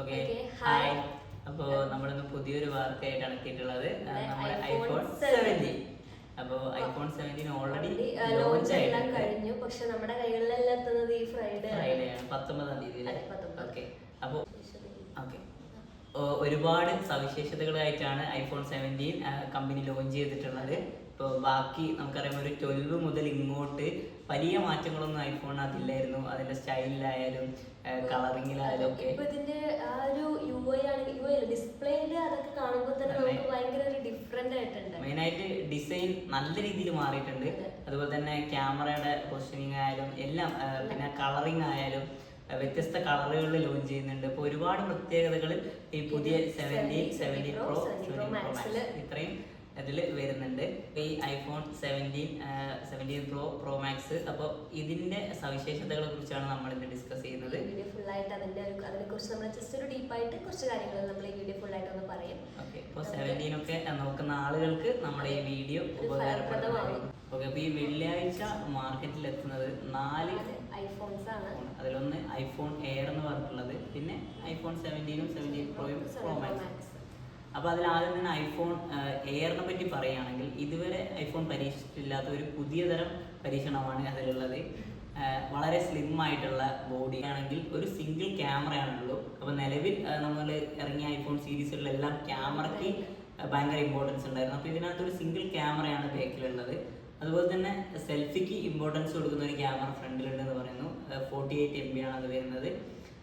Okay. Hi അപ്പോ നമ്മളിന്ന് പുതിയൊരു വാർത്തയായിട്ട് എത്തിയിട്ടുള്ളത് നമ്മുടെ ഐഫോൺ 17. സെവന്റീൻ അപ്പോൾ ഐഫോൺ സെവന്റീൻ ഓൾറെഡി ലോഞ്ച് എല്ലാം കഴിഞ്ഞു. പക്ഷെ നമ്മുടെ കൈകളിലെല്ലാം എത്തുന്നത് ഈ ഫ്രൈഡേ ഫ്രൈഡേ ആണ് പത്തൊമ്പതാം തീയതി. ഓക്കെ അപ്പോൾ ഓക്കെ ഒരുപാട് സവിശേഷതകളായിട്ടാണ് ഐഫോൺ സെവന്റീൻ കമ്പനി ലോഞ്ച് ചെയ്തിട്ടുള്ളത്. ഇപ്പോൾ ബാക്കി നമുക്കറിയാം ഒരു ട്വൽവ് മുതൽ ഇങ്ങോട്ട് വലിയ മാറ്റങ്ങളൊന്നും ഐഫോണിനകത്തില്ലായിരുന്നു അതിന്റെ സ്റ്റൈലിലായാലും കളറിങ്ങിലായാലും ഒക്കെ. ഇപ്പൊ ഇതിന്റെ ആ ഒരു യു ഐ ആണെങ്കിൽ യു ഐ ഡിസ്പ്ലേയിൽ അതൊക്കെ കാണുമ്പോൾ തന്നെ. നമുക്ക് ഭയങ്കര ഒരു ഡിഫറെന്റ് ആയിട്ടുണ്ട്. മെയിനായിട്ട് ഡിസൈൻ നല്ല രീതിയിൽ മാറിയിട്ടുണ്ട്. അതുപോലെ തന്നെ ക്യാമറയുടെ പൊസിഷനിങ് ആയാലും എല്ലാം പിന്നെ കളറിങ് ആയാലും വ്യത്യസ്ത കളറുകളിൽ ലോഞ്ച് ചെയ്യുന്നുണ്ട്. ഇപ്പൊ ഒരുപാട് പ്രത്യേകതകൾ ഈ പുതിയ seventy 70 seventy pro 70 Pro Max. ൽ ഇത്രയും ഇതിൽ വരുന്നുണ്ട്. ഈ iPhone seventeen seventeen pro pro max അപ്പോൾ ഇതിന്റെ സവിശേഷതകളെ കുറിച്ചാണ് നമ്മൾ ഇന്ന് ഡിസ്കസ് ചെയ്യുന്നത് വീഡിയോ ഫുൾ ആയിട്ട് അതിന്റെ ഒരു അതിനെ കുറിച്ച് നമ്മൾ ജസ്റ്റ് ഒരു ഡീപ്പായിട്ട് കുറച്ച് കാര്യങ്ങൾ നമ്മൾ ഈ വീഡിയോ ഫുൾ ആയിട്ട് ഒന്ന് പറയും. ഓക്കെ. അപ്പോൾ സെവന്റീൻ ഒക്കെ നോക്കുന്ന ആളുകൾക്ക് നമ്മുടെ ഈ വീഡിയോ ഉപകാരപ്രദമാകും. ഓക്കെ. അപ്പോൾ ഈ വെള്ളിയാഴ്ച മാർക്കറ്റിൽ എത്തുന്നത് നാല് ഐഫോൺസ് ആണ്. അതിലൊന്ന് ഐഫോൺ എയർ എന്ന് പറഞ്ഞിട്ടുള്ളത്. പിന്നെ ഐഫോൺ സെവന്റീനും സെവന്റീൻ അപ്പോൾ അതിൽ ആദ്യം തന്നെ ഐഫോൺ എയറിനെ പറ്റി പറയുകയാണെങ്കിൽ ഇതുവരെ ഐഫോൺ പരീക്ഷിച്ചിട്ടില്ലാത്ത ഒരു പുതിയ തരം പരീക്ഷണമാണ് അതിലുള്ളത്. വളരെ സ്ലിം ആയിട്ടുള്ള ബോഡി ആണെങ്കിൽ ഒരു സിംഗിൾ ക്യാമറയാണുള്ളൂ അപ്പോൾ നിലവിൽ നമ്മൾ ഇറങ്ങിയ ഐഫോൺ സീരീസുകളിലെല്ലാം ക്യാമറയ്ക്ക് ഭയങ്കര ഇമ്പോർട്ടൻസ് ഉണ്ടായിരുന്നു. അപ്പോൾ ഇതിനകത്ത് ഒരു സിംഗിൾ ക്യാമറയാണ് ബാക്കിലുള്ളത്. അതുപോലെ തന്നെ സെൽഫിക്ക് ഇമ്പോർട്ടൻസ് കൊടുക്കുന്ന ഒരു ക്യാമറ ഫ്രണ്ടിലുണ്ടെന്ന് പറയുന്നു. ഫോർട്ടി എയ്റ്റ് എം ബി ആണ് അത് വരുന്നത്.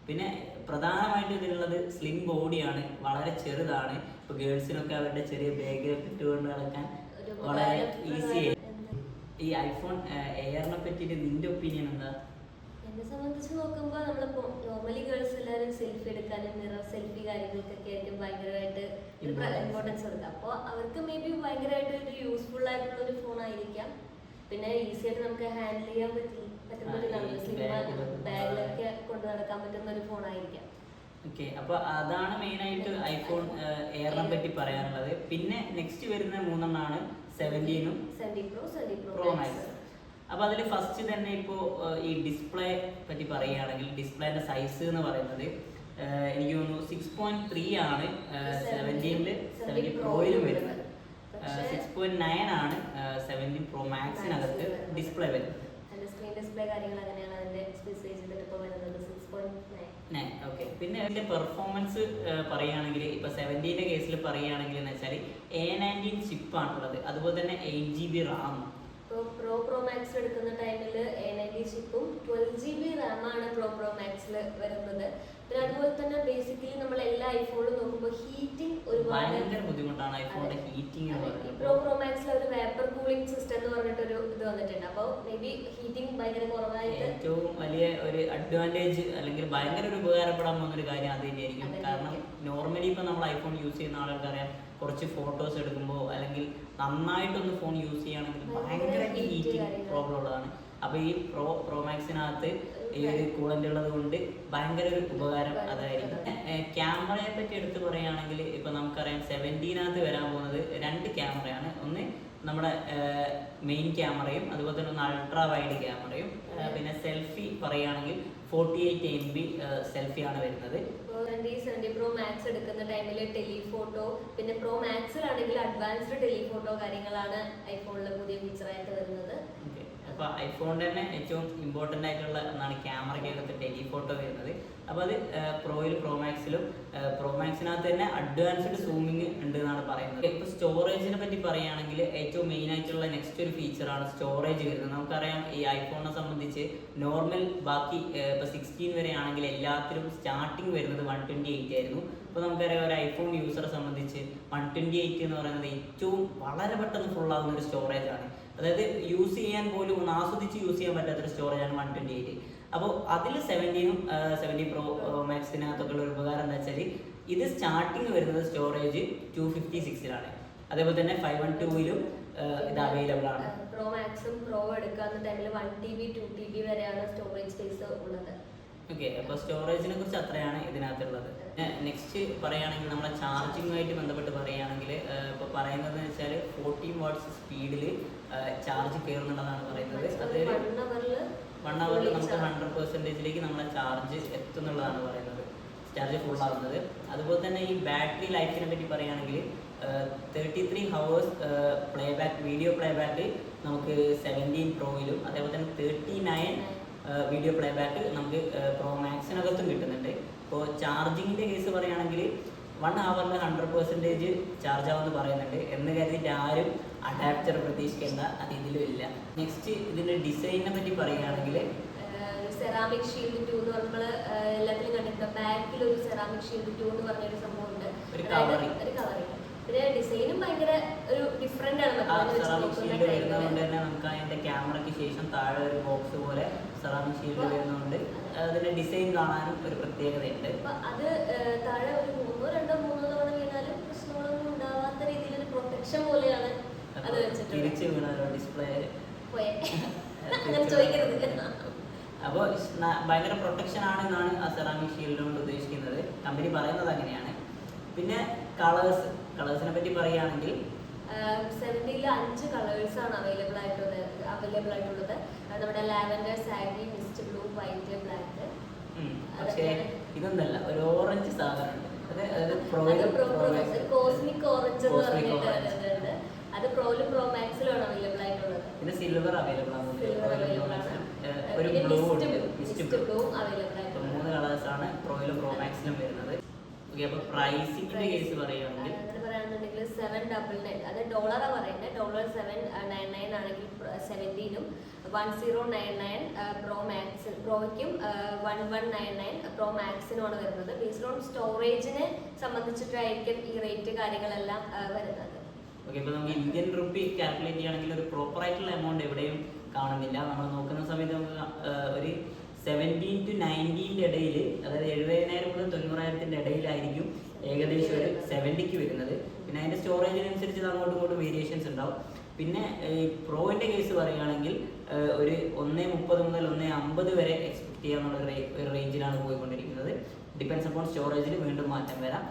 പിന്നെ പ്രധാനമായിട്ട് ഇതിലുള്ളത് സ്ലിം ബോഡിയാണ് വളരെ ചെറുതാണ്. ഇപ്പോൾ ഗേൾസിനൊക്കെ അവരുടെ ചെറിയ ബാഗിലൊക്കെ ഇട്ടുകൊണ്ട് നടക്കാൻ ഒരു വളരെ ഈസി ഈ ഐഫോൺ എയറിനെ പറ്റിയിട്ട് നിന്റെ ഒപ്പീനിയൻ എന്താ? എന്നെ സംബന്ധിച്ച് നോക്കുമ്പോൾ നമ്മളിപ്പോൾ നോർമലി ഗേൾസ് എല്ലാവരും സെൽഫി എടുക്കാനും മിറർ സെൽഫി കാര്യങ്ങൾക്കൊക്കെ ആയിരിക്കും ഭയങ്കരമായിട്ട്. ഇമ്പോർട്ടൻസ് കൊടുക്കുക അപ്പോൾ അവർക്ക് മേ ബി ഭയങ്കരമായിട്ട് ഒരു യൂസ്ഫുൾ ആയിട്ടുള്ള ഒരു ഫോൺ ആയിരിക്കാം. പിന്നെ ഈസി ആയിട്ട് നമുക്ക് ഹാൻഡിൽ ചെയ്യാൻ പറ്റി. പറ്റുന്ന ഒരു ലൊക്കെ ബാഗിലൊക്കെ കൊണ്ടു നടക്കാൻ പറ്റുന്ന ഒരു ഫോൺ ആയിരിക്കാം. ഓക്കെ അപ്പോൾ അതാണ് മെയിനായിട്ട് ഐഫോൺ എയറിനെ പറ്റി പറയാനുള്ളത്. പിന്നെ നെക്സ്റ്റ് വരുന്ന മൂന്നെണ്ണാണ് സെവന്റീനും സെവന്റി പ്രോ മാക്സ് അപ്പോൾ അതിൽ ഫസ്റ്റ് തന്നെ ഇപ്പോ ഈ ഡിസ്പ്ലേ പറ്റി പറയുകയാണെങ്കിൽ ഡിസ്പ്ലേന്റെ സൈസ് എന്ന് പറയുന്നത് എനിക്ക് തോന്നുന്നു സിക്സ് പോയിന്റ് ത്രീ ആണ് സെവന്റീനിൽ സെവന്റീൻ പ്രോയിലും വരുന്നത്. സിക്സ് പോയിന്റ് നയൻ ആണ് സെവന്റീൻ പ്രോ മാക്സിനകത്ത് ഡിസ്പ്ലേ വരുന്നത്. പിന്നെ അതിന്റെ പെർഫോമൻസ് പറയുകയാണെങ്കിൽ ഇപ്പൊ സെവന്റീന്റെ കേസിൽ പറയുകയാണെങ്കിൽ എന്ന് വെച്ചാൽ എ നയന്റീൻ ചിപ്പാണുള്ളത് അതുപോലെ തന്നെ എയ്റ്റ് ജി ബി റാം ഇപ്പോൾ പ്രോ പ്രോ മാക്സ് എടുക്കുന്ന ടൈമിൽ എ നയന്റി ചിപ്പും ട്വൽവ് ജി ബി റാമാണ് പ്രോ പ്രോ മാക്സിൽ വരുന്നത്. പിന്നെ അതുപോലെ തന്നെ ബേസിക്കലി നമ്മൾ എല്ലാ ഐഫോണും നോക്കുമ്പോൾ ഹീറ്റിംഗ് ഒരുപാട് ഐഫോണിന്റെ ഹീറ്റിംഗ് എന്ന് പ്രോ പ്രോ മാക്സിൽ ഒരു വേപ്പർ കൂളിംഗ് സിസ്റ്റം എന്ന് പറഞ്ഞിട്ട് ഒരു ഇത് വന്നിട്ടുണ്ട്. അപ്പോൾ മേ ബി ഹീറ്റിംഗ് ഭയങ്കര കുറവായിട്ട് ഏറ്റവും വലിയ ഒരു അഡ്വാന്റേജ് അല്ലെങ്കിൽ ഭയങ്കര ഒരു ഉപകാരപ്പെടാൻ പോകുന്ന ഒരു കാര്യം അത് തന്നെയായിരിക്കും. കാരണം നോർമലി ഇപ്പം നമ്മൾ ഐഫോൺ യൂസ് ചെയ്യുന്ന ആളുകൾക്ക് കുറച്ച് ഫോട്ടോസ് എടുക്കുമ്പോൾ അല്ലെങ്കിൽ നന്നായിട്ടൊന്ന് ഫോൺ യൂസ് ചെയ്യുകയാണെങ്കിൽ ഭയങ്കര ഹീറ്റിംഗ് പ്രോബ്ലം ഉള്ളതാണ്. അപ്പോൾ ഈ പ്രോ പ്രോമാക്സിനകത്ത് ഈ ഒരു കൂളന്റ് ഉള്ളത് കൊണ്ട് ഭയങ്കര ഒരു ഉപകാരം അതായിരിക്കും. ക്യാമറയെ പറ്റി എടുത്ത് പറയുകയാണെങ്കിൽ ഇപ്പൊ നമുക്കറിയാം സെവന്റീനകത്ത് വരാൻ പോകുന്നത് രണ്ട് ക്യാമറയാണ്. ഒന്ന് നമ്മുടെ മെയിൻ ക്യാമറയും അതുപോലെ തന്നെ ഒന്ന് അൾട്രാ വൈഡ് ക്യാമറയും. പിന്നെ സെൽഫി പറയുകയാണെങ്കിൽ ഫോർട്ടി എയ്റ്റ് എം ബി സെൽഫിയാണ് വരുന്നത്. ഇപ്പോൾ സെവന്റി സെവന്റി പ്രോ മാക്സ് എടുക്കുന്ന ടൈമിൽ ടെലിഫോട്ടോ പിന്നെ പ്രോ മാക്സിലാണെങ്കിൽ അഡ്വാൻസ്ഡ് ടെലിഫോട്ടോ കാര്യങ്ങളാണ് ഐഫോണിലെ പുതിയ ഫീച്ചറായിട്ട് വരുന്നത്. അപ്പോൾ ഐഫോണിന്റെ തന്നെ ഏറ്റവും ഇമ്പോർട്ടന്റ് ആയിട്ടുള്ള ഒന്നാണ് ക്യാമറയ്ക്കകത്ത് ടെലിഫോട്ടോ വരുന്നത്. അപ്പോൾ അത് പ്രോയിൽ പ്രോ മാക്സിലും പ്രോ മാക്സിനകത്ത് തന്നെ അഡ്വാൻസ്ഡ് സൂമിങ് ഉണ്ട് എന്നാണ് പറയുന്നത്. ഇപ്പോൾ സ്റ്റോറേജിനെ പറ്റി പറയുകയാണെങ്കിൽ ഏറ്റവും മെയിൻ ആയിട്ടുള്ള നെക്സ്റ്റ് ഒരു ഫീച്ചറാണ് സ്റ്റോറേജ് വരുന്നത്. നമുക്കറിയാം ഈ ഐഫോണിനെ സംബന്ധിച്ച് നോർമൽ ബാക്കി ഇപ്പോൾ സിക്സ്റ്റീൻ വരെ ആണെങ്കിൽ എല്ലാത്തിലും സ്റ്റാർട്ടിങ് വരുന്നത് വൺ ട്വന്റി എയ്റ്റ് ആയിരുന്നു. ഇപ്പോൾ നമുക്കറിയാം ഒരു ഐഫോൺ യൂസറെ സംബന്ധിച്ച് വൺ ട്വന്റി എയ്റ്റ് എന്ന് പറയുന്നത് ഏറ്റവും വളരെ പെട്ടെന്ന് ഫുൾ ആവുന്ന ഒരു സ്റ്റോറേജാണ് ആണ്. അതായത് യൂസ് ചെയ്യാൻ പോലും ഒന്ന് ആസ്വദിച്ച് യൂസ് ചെയ്യാൻ പറ്റാത്തൊരു സ്റ്റോറേജ് ആണ് വൺ ട്വന്റി എയ്റ്റ് അപ്പോൾ അതിൽ സെവന്റീനും സെവന്റി പ്രോ മാക്സിനകത്തൊക്കെ ഉള്ള ഒരു ഉപകാരം എന്താ വെച്ചാൽ ഇത് സ്റ്റാർട്ടിങ് വരുന്നത് സ്റ്റോറേജ് ടു ഫിഫ്റ്റി സിക്സിലാണ് അതേപോലെ തന്നെ ഫൈവ് വൺ ടൂയിലും ഇത് അവൈലബിൾ ആണ്. പ്രോ മാക്സും പ്രോ എടുക്കാവുന്ന ടൈമിൽ one T B two T B വരെയാണ് സ്റ്റോറേജ് സ്പേസ് ഉള്ളത്. ഓക്കെ അപ്പോൾ സ്റ്റോറേജിനെ കുറിച്ച് അത്രയാണ് ഇതിനകത്തുള്ളത്. നെക്സ്റ്റ് പറയുകയാണെങ്കിൽ നമ്മളെ ചാർജിങ്ങുമായിട്ട് ബന്ധപ്പെട്ട് പറയുകയാണെങ്കിൽ ഇപ്പോൾ പറയുന്നത് വെച്ചാൽ ഫോർട്ടീൻ വാട്ട്സ് സ്പീഡിൽ ചാർജ് കയറുന്നുള്ളതാണ് പറയുന്നത്. അത് വൺ അവറിൽ വൺ അവറിൽ നമുക്ക് ഹൺഡ്രഡ് പെർസെന്റേജിലേക്ക് നമ്മളെ ചാർജ് എത്തുന്നുള്ളതാണ് പറയുന്നത്. ചാർജ് ഫുൾ ആവുന്നത്. അതുപോലെ തന്നെ ഈ ബാറ്ററി ലൈഫിനെ പറ്റി പറയുകയാണെങ്കിൽ thirty three hours play back video play back നമുക്ക് സെവന്റീൻ പ്രോയിലും അതേപോലെ തന്നെ thirty nine video play back നമുക്ക് പ്രോ മാക്സിനകത്തും കിട്ടുന്നുണ്ട്. ഇപ്പോൾ ചാർജിങ്ങിന്റെ കേസ് പറയുകയാണെങ്കിൽ വൺ ഹവറിൽ ഹൺഡ്രഡ് പെർസെന്റേജ് ചാർജ് ആവുമെന്ന് പറയുന്നുണ്ട്. എന്ന് കരുതിയിട്ട് ആരും അഡാപ്റ്റർ പ്രതീക്ഷിക്കേണ്ട അത് ഇതിലും ഇല്ല. നെക്സ്റ്റ് ഇതിന്റെ ഡിസൈനിനെ പറ്റി പറയുകയാണെങ്കിൽ സെറാമിക് ഷീൽഡ് ടു എന്ന് നമ്മൾ എല്ലാത്തിലും കണ്ടിട്ടുണ്ട്. ബാക്കിൽ ഒരു സെറാമിക് ഷീൽഡ് ടു എന്ന് പറഞ്ഞൊരു അതായത് covering. ഒരു കവറിങ് പിന്നെ ഡിസൈനും ഭയങ്കര ഒരു ഡിഫറെന്റ് ആണ്. സെറാമിക് ഷീൽഡ് വരുന്നതുകൊണ്ട് തന്നെ നമുക്ക് അതിന്റെ ക്യാമറയ്ക്ക് ശേഷം താഴെ ഒരു ബോക്സ് പോലെ സെറാമിക് ഷീൽഡ് വരുന്നതുകൊണ്ട് അതിന്റെ ഡിസൈൻ കാണാനും ഒരു പ്രത്യേകതയുണ്ട്. അപ്പൊ അത് താഴെ ഒരു മൂന്നോ രണ്ടോ മൂന്നോ തവണ വീണാലും പ്രശ്നങ്ങളൊന്നും ഉണ്ടാവാത്ത രീതിയിൽ ഒരു പ്രൊട്ടക്ഷൻ പോലെയാണ് അത് തിരിച്ചു വീണാലോ ഡിസ്പ്ലേ ചോദിക്കരുത്. അപ്പോൾ ഭയങ്കര പ്രൊട്ടക്ഷൻ ആണെന്നാണ് ആ സെറാമിക് ഷീൽഡ് കൊണ്ട് ഉദ്ദേശിക്കുന്നത്. കമ്പനി പറയുന്നത് അങ്ങനെയാണ്. പിന്നെ കളേഴ്സ് കളേഴ്സിനെ പറ്റി പറയുകയാണെങ്കിൽ സെവന്റിയിൽ അഞ്ച് കളേഴ്സാണ് ആണ് അവൈലബിൾ ആയിട്ടുള്ളത് അവൈലബിൾ ആയിട്ടുള്ളത്. നമ്മുടെ lavender sage mist blue white black പക്ഷേ ഇതൊന്നല്ല ഒരു ഓറഞ്ച് സാധനമുണ്ട്. കോസ്മിക് ഓറഞ്ച് എന്ന് പറഞ്ഞിട്ട് അത് പ്രോയിലും പ്രോ അവൈലബിൾ ആയിട്ടുള്ളത്. പിന്നെ സിൽവർ അവൈലബിൾ ആണ്. സിൽവർ അവൈലബിൾ ആണ്. ഒരു ബ്ലൂ ഉണ്ട്. Mist mist blue blue available ഇപ്പൊ മൂന്ന് കളേഴ്സ് ആണ് പ്രോയിലും പ്രോ മാക്സിലും വരുന്നത്. ഓക്കെ അപ്പോൾ പ്രൈസിങ്ങിന്റെ കേസ് പറയുകയാണെങ്കിൽ പറയുകയാണെന്നുണ്ടെങ്കിൽ സെവൻ ഡബിൾ നയൻ അത് ഡോളറാണ് പറയുന്നത്. ഡോളർ സെവൻ നയൻ നയൻ ആണെങ്കിൽ സെവന്റീനും one zero nine nine pro max പ്രോയ്ക്കും one one nine nine pro മാക്സിനുമാണ് വരുന്നത്. ബേസ്ഡ് ഓൺ സ്റ്റോറേജിനെ സംബന്ധിച്ചിട്ടായിരിക്കും ഈ റേറ്റ് കാര്യങ്ങളെല്ലാം വരുന്നത്. ഓക്കെ ഇപ്പോൾ നമുക്ക് ഇന്ത്യൻ റുപ്പി കാൽക്കുലേറ്റ് ചെയ്യുകയാണെങ്കിൽ ഒരു പ്രോപ്പർ ആയിട്ടുള്ള എമൗണ്ട് എവിടെയും കാണുന്നില്ല. നമ്മൾ നോക്കുന്ന സമയത്ത് നമുക്ക് ഒരു സെവന്റീൻ ടു നയന്റീന്റെ ഇടയിൽ അതായത് എഴുപതിനായിരം മുതൽ തൊണ്ണൂറായിരത്തിന്റെ ഇടയിലായിരിക്കും ഏകദേശം ഒരു സെവന്റിക്ക് വരുന്നത്. പിന്നെ അതിന്റെ സ്റ്റോറേജിനനുസരിച്ച് അങ്ങോട്ടും ഇങ്ങോട്ടും വേരിയേഷൻസ് ഉണ്ടാവും. പിന്നെ ഈ പ്രോവിന്റെ കേസ് പറയുകയാണെങ്കിൽ ഒരു ഒന്നേ മുപ്പത് മുതൽ ഒന്നേ അമ്പത് വരെ എക്സ്പെക്ട് ചെയ്യാനുള്ള ഒരു റേഞ്ചിലാണ് പോയിക്കൊണ്ടിരിക്കുന്നത്. ഡിപ്പെൻസ് അപ്പോൺ സ്റ്റോറേജിൽ വീണ്ടും മാറ്റം വരാം.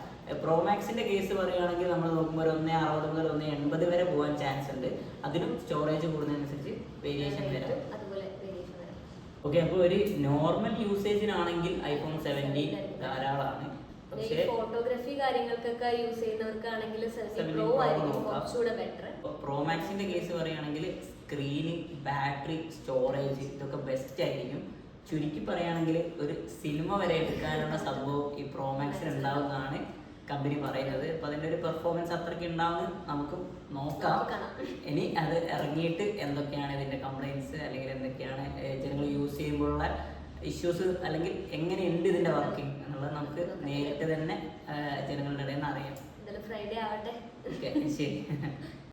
പ്രോ മാക്സിന്റെ കേസ് പറയുകയാണെങ്കിൽ നമ്മൾ നോക്കുമ്പോൾ ഒരു ഒന്നേ അറുപത് മുതൽ ഒന്നേ എൺപത് വരെ പോകാൻ ചാൻസ് ഉണ്ട്. അതിനും സ്റ്റോറേജ് കൂടുന്നതനുസരിച്ച് അതുപോലെ വേരിയേഷൻ വരാം. ഓക്കെ അപ്പോൾ ഒരു നോർമൽ യൂസേജിനാണെങ്കിൽ ഐഫോൺ സെവന്റീൻ ധാരാളമാണ്. പക്ഷേ ഫോട്ടോഗ്രാഫി കാര്യങ്ങൾക്കൊക്കെ യൂസ് ചെയ്യുന്നവർക്കാണെങ്കിൽ സെവന്റി 17 പ്രോ ആയിരിക്കും. കുറച്ചുകൂടെ ബെറ്റർ പ്രോ മാക്സിന്റെ കേസ് പറയുകയാണെങ്കിൽ സ്ക്രീന് ബാറ്ററി സ്റ്റോറേജ് ഇതൊക്കെ ബെസ്റ്റ് ആയിരിക്കും. ചുരുക്കി പറയുകയാണെങ്കിൽ ഒരു സിനിമ വരെ എടുക്കാനുള്ള സംഭവം ഈ പ്രോമാക്സിൽ ഉണ്ടാവുന്നതാണ് കമ്പനി പറയുന്നത്. അപ്പൊ അതിന്റെ ഒരു പെർഫോമൻസ് അത്രയ്ക്ക് ഉണ്ടാവും നമുക്ക് നോക്കാം. ഇനി അത് ഇറങ്ങിയിട്ട് എന്തൊക്കെയാണ് ഇതിന്റെ കംപ്ലൈൻസ് അല്ലെങ്കിൽ എന്തൊക്കെയാണ് ജനങ്ങൾ യൂസ് ചെയ്യുമ്പോഴുള്ള ഇഷ്യൂസ് അല്ലെങ്കിൽ എങ്ങനെയുണ്ട് ഇതിന്റെ വർക്കിംഗ് എന്നുള്ളത് നമുക്ക് നേരിട്ട് തന്നെ ജനങ്ങളുടെ ഇടയിൽ നിന്ന് അറിയാം. ഫ്രൈഡേ ആവട്ടെ. ഓക്കെ ശരി.